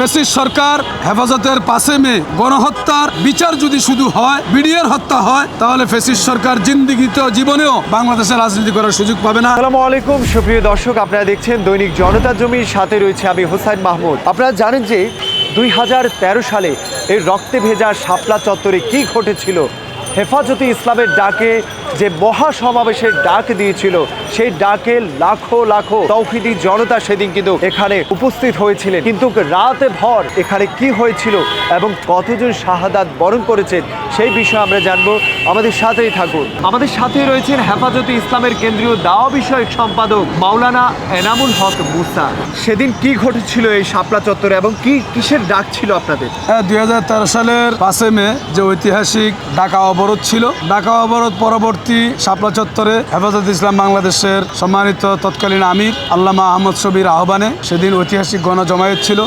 ফেসিস সরকার হেফাজতের পাশে মে গণহত্যার বিচার যদি শুধু হয়, বিডিআর হত্যা হয়, তাহলে ফেসিস সরকার জিন্দিগিতে জীবনেও বাংলাদেশে রাজনীতি করার সুযোগ পাবে না। আসসালামু আলাইকুম, সুপ্রিয় দর্শক, আপনারা দেখছেন দৈনিক জনতা জমির সাথে রয়েছে আমি হোসাইন মাহমুদ। আপনারা জানেন যে দুই হাজার তেরো সালে এই রক্তে ভেজা শাপলা চত্বরে কি ঘটেছিল? হেফাজতে ইসলামের ডাকে যে মহা সমাবেশের ডাক দিয়েছিল, সেই ডাকে লাখো লাখো তৌফিদি জনতা সেদিন কিন্তু এখানে উপস্থিত হয়েছিলেন। কিন্তু রাতে ভর এখানে কি হয়েছিল এবং কতজন শাহাদাত বরণ করেছেন, সেই বিষয়ে আমরা জানব। আমাদের সাথেই থাকুন। আমাদের সাথেই রয়েছেন হেফাজতে ইসলামের কেন্দ্রীয় দাওয়া বিষয়ক সম্পাদক মাওলানা এনামুল হক মুসা। সেদিন কি ঘটেছিল এই শাপলা চত্বরে এবং কি কিসের ডাক ছিল আপনাদের? দু হাজার তেরো সালের পাঁচে মে যে ঐতিহাসিক ডাকা অবরোধ ছিল, ডাকা অবরোধ পরবর্তী শাপলা চত্বরে হেফাজত ইসলাম বাংলাদেশের সম্মানিত তৎকালীন আমির আল্লামা আহমদ শবির আহ্বানে সেদিন ঐতিহাসিক গণজমায়েত ছিল।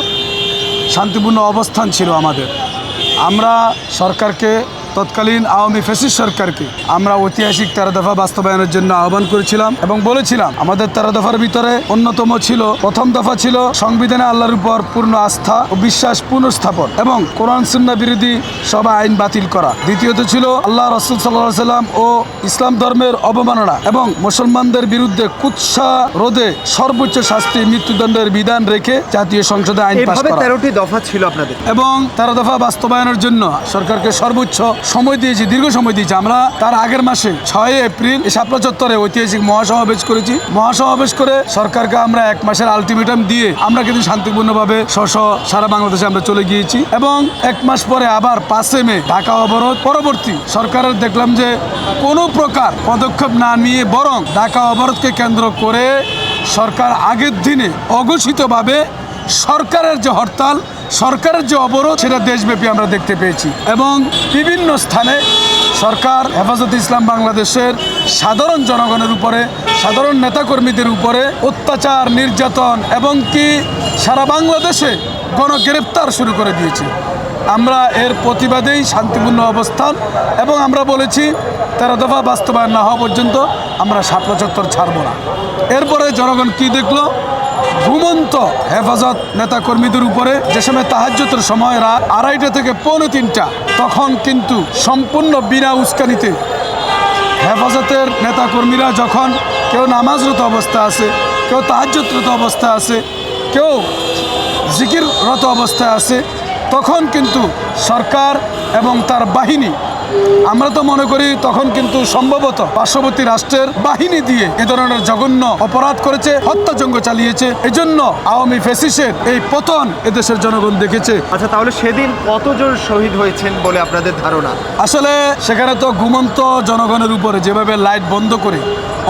শান্তিপূর্ণ অবস্থান ছিল আমাদের। আমরা সরকারকে তৎকালীন আওয়ামী ফেসিস সরকারকে আমরা ঐতিহাসিক তেরো দফা বাস্তবায়নের জন্য আহ্বান করেছিলাম এবং বলেছিলাম আমাদের তেরো দফার ভিতরে অন্যতম ছিল প্রথম দফা ছিল সংবিধানে আল্লাহর উপর পূর্ণ আস্থা ও বিশ্বাস পুনঃস্থাপন এবং কোরআন সুন্না বিরোধী সব আইন বাতিল করা। দ্বিতীয়ত ছিল আল্লাহ রসুল সাল্লাহ সাল্লাম ও ইসলাম ধর্মের অবমাননা এবং মুসলমানদের বিরুদ্ধে কুৎসা রোধে সর্বোচ্চ শাস্তি মৃত্যুদণ্ডের বিধান রেখে জাতীয় সংসদে আইন পাশ করা। তেরোটি দফা ছিল আপনাদের। এবং তেরো দফা বাস্তবায়নের জন্য সরকারকে সর্বোচ্চ সময় দিয়েছি, দীর্ঘ সময় দিয়েছি। আমরা তার আগের মাসে ছয় এপ্রিল শাপলা চত্বরে ঐতিহাসিক মহাসমাবেশ করেছি। মহাসমাবেশ করে সরকারকে আমরা এক মাসের আলটিমেটাম দিয়ে আমরা কিন্তু শান্তিপূর্ণভাবে স্ব সারা বাংলাদেশে আমরা চলে গিয়েছি এবং এক মাস পরে আবার পাঁচে মে ঢাকা অবরোধ। পরবর্তী সরকারের দেখলাম যে কোনো প্রকার পদক্ষেপ না নিয়ে বরং ঢাকা অবরোধকে কেন্দ্র করে সরকার আগের দিনে অঘোষিতভাবে সরকারের যে হরতাল সরকারের যে অবরোধ, সেটা দেশব্যাপী আমরা দেখতে পেয়েছি। এবং বিভিন্ন স্থানে সরকার, হেফাজত ইসলাম বাংলাদেশের সাধারণ জনগণের উপরে, সাধারণ নেতাকর্মীদের উপরে অত্যাচার, নির্যাতন এবং কি সারা বাংলাদেশে গণগ্রেপ্তার শুরু করে দিয়েছে। আমরা এর প্রতিবাদেই শান্তিপূর্ণ অবস্থান এবং আমরা বলেছি, তেরো দফা বাস্তবায়ন না হওয়া পর্যন্ত আমরা শাপলা চত্বর ছাড়ব না। এরপরে জনগণ কি দেখল? ঘুমন্ত হেফাজত নেতা কর্মীদের উপরে যে সময় তাহাজ্যতের সময় রাত আড়াইটা থেকে পৌনে তিনটা, তখন কিন্তু সম্পূর্ণ বিনা উস্কানিতে হেফাজতের নেতা কর্মীরা যখন কেউ নামাজরত অবস্থা আছে, কেউ তাহাজ্যতরত অবস্থা আছে, কেউ জিকিররত অবস্থায় আছে, তখন কিন্তু সরকার এবং তার বাহিনী আমরা তো মনে করি তখন কিন্তু সম্ভবত পার্শ্ববর্তী রাষ্ট্রের বাহিনী দিয়ে এ ধরনের জঘন্য অপরাধ করেছে হত্যাযজ্ঞ চালিয়েছে। এজন্য আওয়ামী ফেসিসের এই পতন এদেশের জনগণ দেখেছে। আচ্ছা তাহলে সেদিন কতজন শহীদ হয়েছেন বলে আপনাদের ধারণা? আসলে সেখানে তো ঘুমন্ত জনগণের উপরে যেভাবে লাইট বন্ধ করে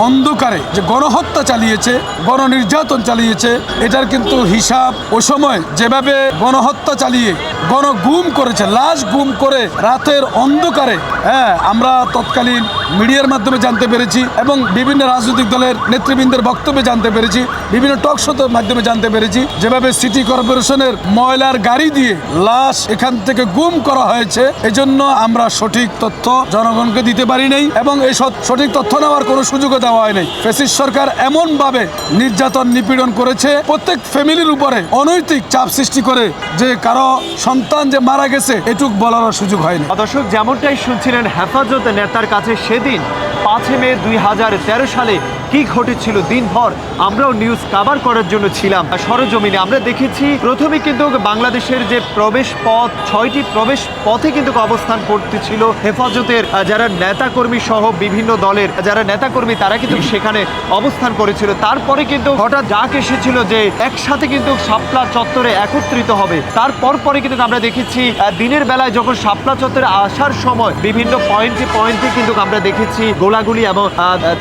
অন্ধকারে যে গণহত্যা চালিয়েছে গণনির্যাতন চালিয়েছে এটার কিন্তু হিসাব ও সময় যেভাবে গণহত্যা চালিয়ে গণগুম করেছে লাশ গুম করে রাতের অন্ধকারে হ্যাঁ আমরা তৎকালীন মিডিয়ার মাধ্যমে জানতে পেরেছি এবং বিভিন্ন রাজনৈতিক দলের নেতৃবৃন্দের বক্তব্যে জানতে পেরেছি, বিভিন্ন টক শোতের মাধ্যমে জানতে পেরেছি, যেভাবে সিটি কর্পোরেশনের ময়লার গাড়ি দিয়ে লাশ এখান থেকে গুম করা হয়েছে, এজন্য আমরা সঠিক তথ্য জনগণকে দিতে পারি নাই এবং এই সঠিক তথ্য নেওয়ার কোনো সুযোগও দেওয়া হয় নাই। ফেসিস সরকার এমন ভাবে নির্যাতন নিপীড়ন করেছে, প্রত্যেক ফ্যামিলির উপরে অনৈতিক চাপ সৃষ্টি করে যে কারও সন্তান যে মারা গেছে, এটুক বলারও সুযোগ হয়নি দর্শক, যেমনটাই শুনছিলেন হেফাজত নেতার কাছে সেদিন পাঁচই মে দুই হাজার তেরো সালে কি ঘটেছিল দিনভর আমরাও নিউজ কাভার করার জন্য ছিলাম। সরজমিনে আমরা দেখেছি, প্রথমে কিন্তু বাংলাদেশের যে প্রবেশ পথ, ছয়টি প্রবেশ পথে কিন্তু অবস্থান করতেছিল হেফাজতের যারা নেতাকর্মী সহ বিভিন্ন দলের যারা নেতাকর্মী তারা কিন্তু সেখানে অবস্থান করেছিল। তারপরে কিন্তু হঠাৎ ডাক এসেছিল যে একসাথে কিন্তু শাপলা চত্বরে একত্রিত হবে। তারপর পরে কিন্তু আমরা দেখেছি দিনের বেলায় যখন শাপলা চত্বরে আসার সময় বিভিন্ন পয়েন্টে পয়েন্টে কিন্তু আমরা দেখেছি গোলাগুলি এবং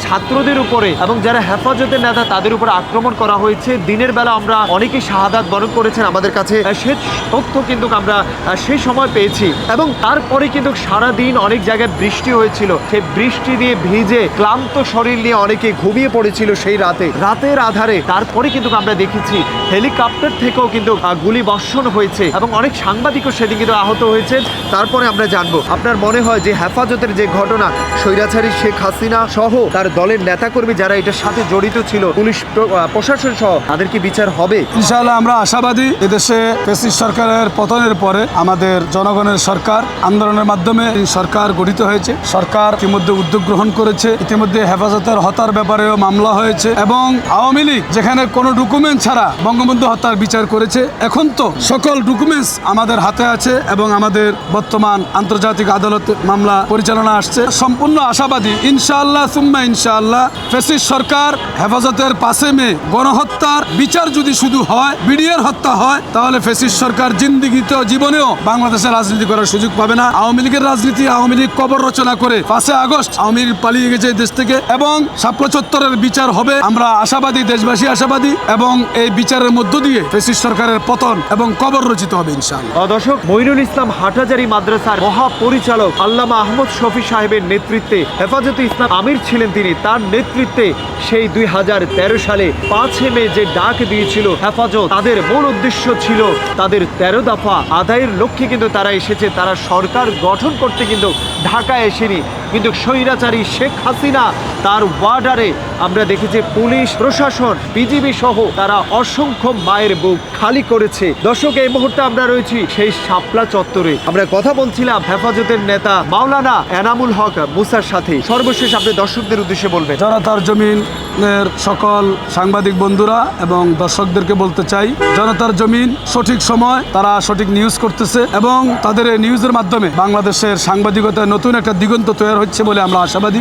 ছাত্রদের উপরে। এবং যারা হেফাজতের নেতা, তাদের উপর আক্রমণ করা হয়েছে। দিনের বেলা আমরা অনেকেই শাহাদাত বরণ করেছেন আমাদের কাছে। সে তথ্য কিন্তু আমরা সেই সময় পেয়েছি। এবং তারপরে কিন্তু সারা দিন অনেক জায়গায় বৃষ্টি হয়েছিল। সেই বৃষ্টি দিয়ে ভিজে ক্লান্ত শরীর নিয়ে অনেকে ঘুমিয়ে পড়েছিল সেই রাতে। রাতের আধারে তারপরে কিন্তু আমরা দেখেছি হেলিকপ্টার থেকেও কিন্তু গুলি বর্ষণ হয়েছে। এবং অনেক সাংবাদিকও সেদিন কিন্তু আহত হয়েছে তারপরে আমরা জানব, আপনার মনে হয় যে হেফাজতের যে ঘটনা স্বৈরাচারী শেখ হাসিনা সহ তার দলের নেতাকর্মী যারা এটার সাথে জড়িত ছিল, পুলিশ প্রশাসন সহ, তাদের কি বিচার হবে? ইনশাআল্লাহ আমরা আশাবাদী এদেশে ফেসিস সরকারের পতনের পরে আমাদের জনগণের সরকার আন্দোলনের মাধ্যমে এই সরকার গঠিত হয়েছে। সরকার ইতিমধ্যে উদ্যোগ গ্রহণ করেছে, ইতিমধ্যে হেফাজতের হতার ব্যাপারেও মামলা হয়েছে এবং আওয়ামী লীগ যেখানে কোনো ডকুমেন্ট ছাড়া বঙ্গবন্ধু হত্যার বিচার করেছে, এখন তো সকল ডকুমেন্টস আমাদের হাতে আছে এবং আমাদের বর্তমান আন্তর্জাতিক আদালত মামলা পরিচালনা আসছে। সম্পূর্ণ আশাবাদী। ইনশাআল্লাহ, সুম্মা ইনশাআল্লাহ, ফেসিস সরকার হেফাজতের পাশে মে গণহত্যার বিচার যদি শুধু হয় বিডিআর হত্যা হয়, তাহলে ফেসিস সরকার জিন্দিগিতে জীবনেও বাংলাদেশে রাজনীতি করার সুযোগ পাবে না। আওয়ামী লীগের রাজনীতি, আওয়ামী লীগ কবর রচনা করে পাঁচে আগস্ট আওয়ামী লীগ পালিয়ে গেছে দেশ থেকে এবং শাপলা চত্বরের বিচার হবে। আমরা আশাবাদী, দেশবাসী আশাবাদী এবং এই বিচারের মধ্য দিয়ে ফেসিস সরকারের পতন এবং কবর রচিত হবে ইনশাআল্লাহ। দর্শক মইনুল ইসলাম হাটাজারি মাদ্রাসার মহাপরিচালক আল্লামা আহমদ শফি সাহেবের নেতৃত্বে হেফাজতে ইসলাম আমির ছিলেন তিনি। তার নেতৃত্বে সেই দুই হাজার তেরো সালে পাঁচে মে যে ডাক দিয়েছিল হেফাজত, তাদের মূল উদ্দেশ্য ছিল তাদের তেরো দফা আদায়ের লক্ষ্যে কিন্তু তারা এসেছে। তারা সরকার গঠন করতে কিন্তু ঢাকায় এসেনি। কিন্তু স্বৈরাচারী শেখ হাসিনা তার ওয়ার্ডারে। আমরা দেখি যে পুলিশ, প্রশাসন, বিজিবি সহ তারা অসংখ্য মায়ের বুক খালি করেছে। দর্শক, এই মুহূর্তে আমরা রয়েছি সেই শাপলা চত্বরে। আমরা কথা বলছিলাম হেফাজতের নেতা মাওলানা এনামুল হক মুসার সাথে। সর্বশেষ আপনি দর্শকদের উদ্দেশ্যে বলবেন। জনতার জমিনের সকল সাংবাদিক বন্ধুরা এবং দর্শকদেরকে বলতে চাই, জনতার জমিন, সঠিক সময়, তারা সঠিক নিউজ করতেছে এবং তাদের এই নিউজের মাধ্যমে বাংলাদেশের সাংবাদিকতায় নতুন একটা দিগন্ত তৈরি হচ্ছে বলে আমরা আশাবাদী।